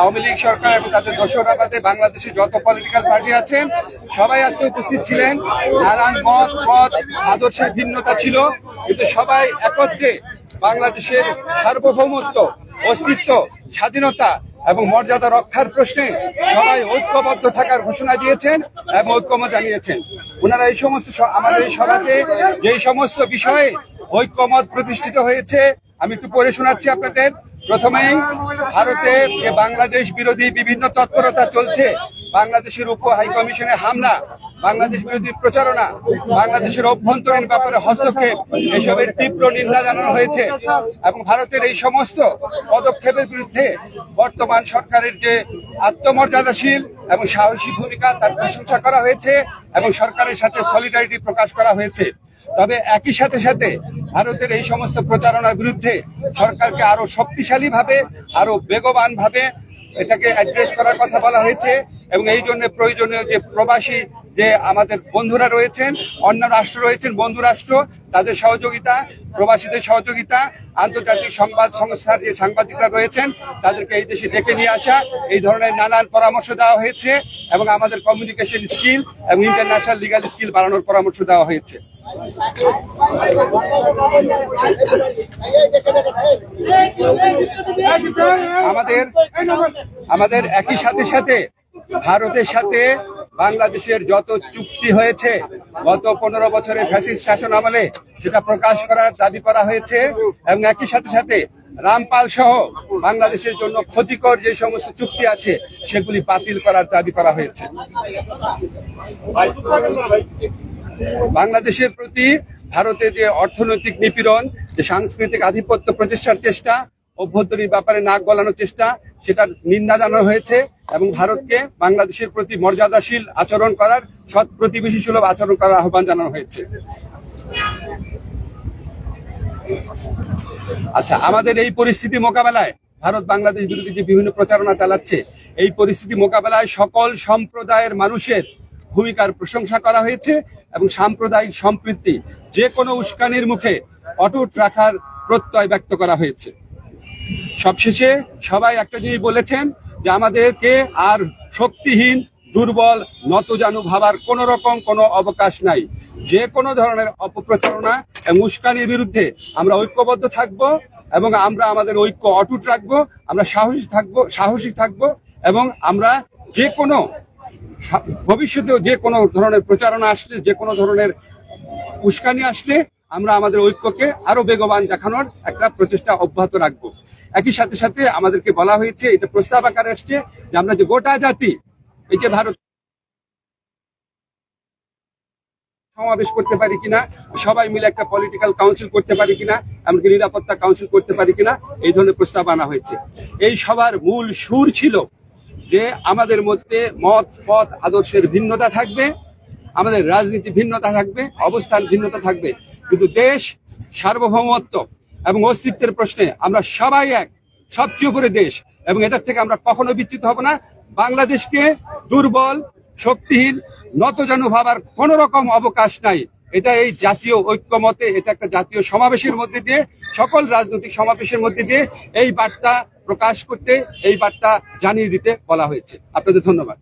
আওয়ামী লীগ সরকার এবং তাদের দোসরা বাদে বাংলাদেশে যত পলিটিক্যাল পার্টি আছেন সবাই আজকে উপস্থিত ছিলেন। নানান মত পথ আদর্শের ভিন্নতা ছিল, কিন্তু সবাই একত্রে বাংলাদেশের সার্বভৌমত্ব, অস্তিত্ব, স্বাধীনতা এবং মর্যাদা রক্ষার প্রশ্নে সবাই ঐক্যবদ্ধ থাকার ঘোষণা দিয়েছেন এবং ঐক্যমত জানিয়েছেন। ওনারা এই সমস্ত আমাদের এই সভাতে যেই সমস্ত বিষয়ে ঐক্যমত প্রতিষ্ঠিত হয়েছে, আমি একটু পড়ে শোনাচ্ছি আপনাদের। প্রথমেই ভারতে যে বাংলাদেশ বিরোধী বিভিন্ন তৎপরতা চলছে, বাংলাদেশের উপ হাইকমিশনে হামলা, বাংলাদেশ বিরোধী প্রচারণা, বাংলাদেশের অভ্যন্তরীণ ব্যাপারে হস্তক্ষেপ, এসবের তীব্র নিন্দা জানানো হয়েছে এবং ভারতের এই সমস্ত পদক্ষেপের বিরুদ্ধে বর্তমান সরকারের যে আত্মমর্যাদাশীল এবং সাহসী ভূমিকা তার প্রশংসা করা হয়েছে এবং সরকারের সাথে সলিডারিটি প্রকাশ করা হয়েছে। তবে একই সাথে সাথে ভারতের এই সমস্ত প্রচারণার বিরুদ্ধে সরকারকে আরও শক্তিশালী ভাবে আরও বেগবান ভাবে এটাকে অ্যাড্রেস করার কথা বলা হয়েছে এবং এই জন্য প্রয়োজনীয় যে প্রবাসী যে আমাদের বন্ধুরা রয়েছেন, অন্য রাষ্ট্র রয়েছেন, বন্ধু রাষ্ট্র, তাদের সহযোগিতা, প্রবাসীদের সহযোগিতা, আন্তর্জাতিক সংবাদ সংস্থার যে সাংবাদিকরা রয়েছেন, তাদেরকে এই দেশে ডেকে নিয়ে আসা, এই ধরনের নানান পরামর্শ দেওয়া হয়েছে এবং আমাদের কমিউনিকেশন স্কিল এবং ইন্টারন্যাশনাল লিগাল স্কিল বাড়ানোর পরামর্শ দেওয়া হয়েছে। আমাদের আমাদের একই সাথে সাথে ভারতের সাথে বাংলাদেশের যত চুক্তি হয়েছে, গত পনেরো বছরের ফ্যাসিস্ট শাসন আমলে সেটা প্রকাশ করার দাবি করা হয়েছে এবং একই সাথে সাথে রামপাল সহ বাংলাদেশের জন্য ক্ষতিকর যে সমস্ত চুক্তি আছে, সেগুলি বাতিল করার দাবি করা হয়েছে। বাংলাদেশের প্রতি ভারতের যে অর্থনৈতিক নিপীড়ন, যে সাংস্কৃতিক আধিপত্য প্রতিষ্ঠার চেষ্টা, অভ্যন্তরীণ ব্যাপারে নাক গলানোর চেষ্টা, সেটার নিন্দা জানানো হয়েছে। এবং ভারতকে বাংলাদেশের প্রতি মর্যাদাশীল আচরণ করার সৎ প্রতিবেশী সুলভ আচরণ করার আহ্বান জানানো হয়েছে। আচ্ছা আমাদের এই পরিস্থিতি মোকাবেলায় ভারত বাংলাদেশ বিরোধী যে বিভিন্ন প্রচারণা চালাচ্ছে, এই পরিস্থিতি মোকাবেলায় সকল সম্প্রদায়ের মানুষের ভূমিকার প্রশংসা করা হয়েছে এবং সাম্প্রদায়িক সম্পৃক্তি যে কোনো উস্কানির মুখে অটুট রাখার প্রত্যয় ব্যক্ত করা হয়েছে। সবশেষে সবাই একটা জিনিস বলেছেন যে আমাদেরকে আর শক্তিহীন, দুর্বল, নতজানু ভাবার কোন রকম কোনো অবকাশ নাই। যে কোনো ধরনের অপপ্রচারণা উস্কানির বিরুদ্ধে আমরা ঐক্যবদ্ধ থাকব এবং আমরা আমাদের ঐক্য অটুট রাখব, আমরা সাহসী থাকব সাহসী থাকব এবং আমরা যে কোনো ভবিষ্যতেও যে কোনো ধরনের প্রচারণা আসলে, যে কোনো ধরনের উস্কানি আসলে আমরা আমাদের ঐক্যকে আরও বেগবান দেখানোর একটা প্রচেষ্টা অব্যাহত রাখব। একই সাথে সাথে আমাদেরকে বলা হয়েছে, এটা প্রস্তাব আকারে আসছে যে আমরা যে গোটা জাতি, এই যে ভারত সমাবেশ করতে পারি কিনা, সবাই মিলে একটা পলিটিক্যাল কাউন্সিল করতে পারি কিনা, এমনকি নিরাপত্তা কাউন্সিল করতে পারি কিনা, এই ধরনের প্রস্তাব আনা হয়েছে। এই সবার মূল সুর ছিল যে আমাদের মধ্যে মত, পথ, আদর্শের ভিন্নতা থাকবে, আমাদের রাজনীতি ভিন্নতা থাকবে, অবস্থান ভিন্নতা থাকবে, কিন্তু দেশ সার্বভৌমত্ব এবং অস্তিত্বের প্রশ্নে আমরা সবাই এক, সবচেয়ে উপরে দেশ। এবং এটার থেকে আমরা কখনো বিচ্যুত হব না। বাংলাদেশকে দুর্বল, শক্তিহীন, নতজানু ভাবার কোন রকম অবকাশ নাই। এটা এই জাতীয় ঐক্যমতে, এটা একটা জাতীয় সমাবেশের মধ্যে দিয়ে, সকল রাজনৈতিক সমাবেশের মধ্যে দিয়ে এই বার্তা প্রকাশ করতে, এই বার্তা জানিয়ে দিতে বলা হয়েছে। আপনাদের ধন্যবাদ।